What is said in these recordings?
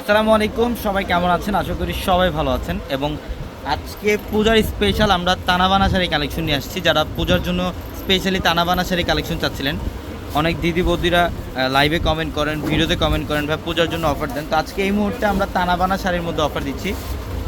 আসসালামু আলাইকুম, সবাই কেমন আছেন? আশা করি সবাই ভালো আছেন। এবং আজকে পূজার স্পেশাল আমরা তানাবানা শাড়ি কালেকশন নিয়ে আসছি। যারা পূজার জন্য স্পেশালি তানাবানা শাড়ি কালেকশন চাচ্ছিলেন, অনেক দিদি বৌদিরা লাইভে কমেন্ট করেন ভিডিওতে কমেন্ট করেন বা পূজার জন্য অফার দেন। তো আজকে এই মুহূর্তে আমরা তানাবানা শাড়ির মধ্যে অফার দিচ্ছি,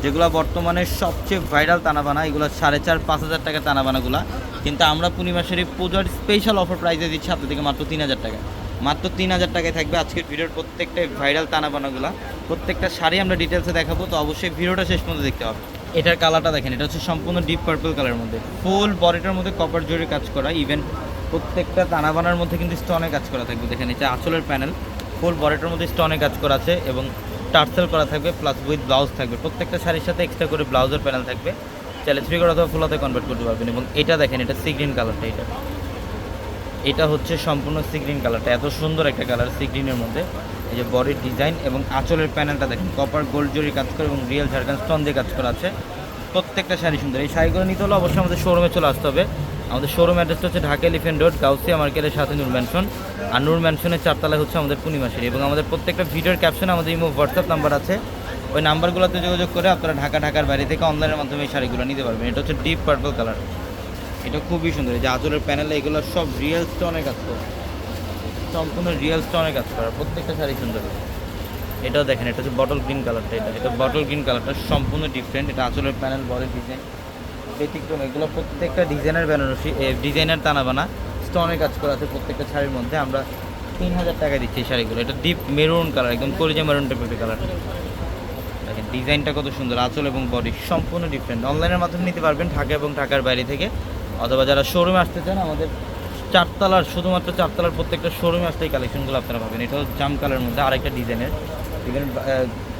যেগুলো বর্তমানে সবচেয়ে ভাইরাল তানাবানা এগুলো সাড়ে চার, পাঁচ হাজার টাকা তানাবানাগুলো কিন্তু আমরা পূর্ণিমা শাড়ি পূজার স্পেশাল অফার প্রাইসে দিচ্ছি আপনাদেরকে মাত্র তিন হাজার টাকা। মাত্র তিন হাজার টাকায় থাকবে আজকের ভিডিওর প্রত্যেকটা ভাইরাল তানাবানাগুলো। প্রত্যেকটা শাড়ি আমরা ডিটেলসে দেখাবো, তো অবশ্যই ভিডিওটা শেষ পর্যন্ত দেখতে হবে। এটার কালারটা দেখেন, এটা হচ্ছে সম্পূর্ণ ডিপ পার্পল কালারের মধ্যে। ফুল বডিটার মধ্যে কপার জরি কাজ করা ইভেন প্রত্যেকটা তানাবানার মধ্যে কিন্তু স্টোনে কাজ করা থাকবে। দেখেন, এটা আঁচলের প্যানেল ফুল বডিটার মধ্যে স্টোনে কাজ করা আছে এবং টার্সেল করা থাকবে প্লাস উইথ ব্লাউজ থাকবে। প্রত্যেকটা শাড়ির সাথে এক্সট্রা করে ব্লাউজের প্যানেল থাকবে। চাইলে থ্রি করে অথবা ফুলাতে কনভার্ট করতে পারবেন এবং এটা দেখেন, এটা সি গ্রিন কালারটা এটা। এটা হচ্ছে সম্পূর্ণ সি গ্রিন কালারটা এত সুন্দর একটা কালার সি গ্রিনের মধ্যে। এই যে বডির ডিজাইন এবং আঁচলের প্যানেলটা দেখেন কপার গোল্ড জরি কাজ করে এবং রিয়েল ঝাড়খান স্টোন দিয়ে কাজ করা আছে। প্রত্যেকটা শাড়ি সুন্দর। এই শাড়িগুলো নিতে হলে অবশ্যই আমাদের শোরুমে চলে আসতে হবে। আমাদের শোরুম অ্যাড্রেসটা হচ্ছে ঢাকা এলিফেন্ট রোড গাউসিয়া মার্কেটের সাথে নূর ম্যানশন আর নূর ম্যানশনের চারতলায় হচ্ছে আমাদের পূর্ণিমা শাড়ি এবং আমাদের প্রত্যেকটা ভিডিওর ক্যাপশনে আমাদের ইমো হোয়াটসঅ্যাপ নাম্বার আছে। ওই নাম্বারগুলোতে যোগাযোগ করে আপনারা ঢাকা, ঢাকার বাইরে থেকে অনলাইনের মাধ্যমে এই শাড়িগুলো নিতে পারবেন। এটা হচ্ছে ডিপ পার্পল কালার এটা খুবই সুন্দর। যে আঁচলের প্যানেলে এগুলো সব রিয়েল স্টোনে কাজ করা। সম্পূর্ণ রিয়েল স্টোনে কাজ করা। প্রত্যেকটা শাড়ি সুন্দর। এটাও দেখেন, এটা হচ্ছে বটল গ্রিন কালারটা এটা। এটা বটল গ্রিন কালারটা সম্পূর্ণ ডিফারেন্ট এটা আঁচলের প্যানেল বডির ডিজাইন ব্যতিক্রম, এগুলো প্রত্যেকটা ডিজাইনের বেনারসি ডিজাইনের টানা বানা স্টোনে কাজ করা আছে প্রত্যেকটা শাড়ির মধ্যে। আমরা তিন হাজার টাকা দিচ্ছি এই শাড়িগুলো। এটা ডিপ মেরুন কালার একদম করিজা মেরুন টাইপের কালার দেখেন ডিজাইনটা কত সুন্দর। আঁচল এবং বডি সম্পূর্ণ ডিফারেন্ট অনলাইনের মাধ্যমে নিতে পারবেন ঢাকা এবং ঢাকার বাইরে থেকে। অথবা যারা শোরুমে আসতে চান, আমাদের চারতলার, শুধুমাত্র চারতলার প্রত্যেকটা শোরুমে আসতে এই কালেকশনগুলো আপনারা পাবেন। এটা হচ্ছে জাম কালারের মধ্যে আরেকটা ডিজাইনের ইভেন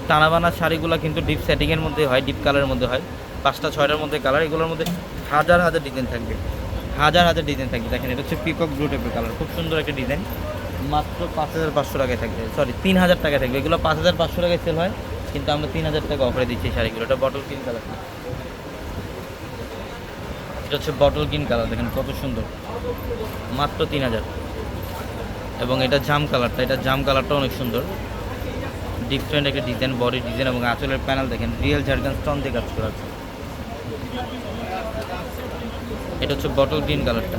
টানাবানা শাড়িগুলো কিন্তু ডিপ সেটিংয়ের মধ্যে হয় ডিপ কালারের মধ্যে হয়। পাঁচটা, ছয়টার মধ্যে কালার এগুলোর মধ্যে হাজার হাজার ডিজাইন থাকবে। হাজার হাজার ডিজাইন থাকবে। দেখেন, এটা হচ্ছে পিকক ব্লু টাইপের কালার খুব সুন্দর একটা ডিজাইন মাত্র পাঁচ হাজার পাঁচশো টাকায় থাকবে। সরি তিন হাজার টাকা থাকবে। এগুলো পাঁচ হাজার পাঁচশো টাকায় সেল হয়, কিন্তু আমরা তিন হাজার টাকা অফারে দিচ্ছি শাড়িগুলো। এটা বটল গ্রিন কালার এটা হচ্ছে বটল গ্রিন কালার দেখেন কত সুন্দর। মাত্র তিন হাজার। এবং এটা জাম কালারটা এটা জাম কালারটা অনেক সুন্দর। ডিফারেন্ট একটা ডিজাইন বডি ডিজাইন এবং আঁচলের প্যানেল দেখেন রিয়েল ঝাড়খান স্টোন দিয়ে কাজ করা আছে। এটা হচ্ছে বটল গ্রিন কালারটা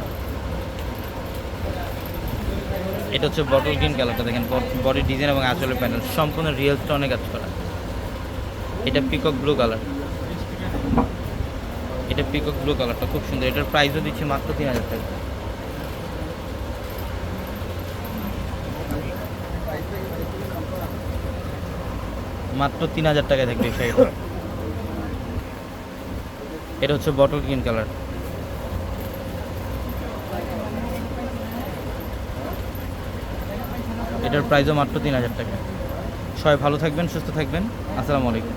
এটা হচ্ছে বটল গ্রিন কালারটা দেখেন বডি ডিজাইন এবং আঁচলের প্যানেল সম্পূর্ণ রিয়েল স্টোনে কাজ করা। এটা পিকক ব্লু কালার এটা পিকক ব্লু কালারটা খুব সুন্দর। এটার প্রাইসও দিচ্ছে মাত্র তিন হাজার টাকা। মাত্র তিন হাজার টাকায় থাকবে শাড়িটা। এটা হচ্ছে বটল গ্রিন কালার এটার প্রাইসও মাত্র তিন হাজার টাকা সবাই ভালো থাকবেন, সুস্থ থাকবেন। আসসালামু আলাইকুম।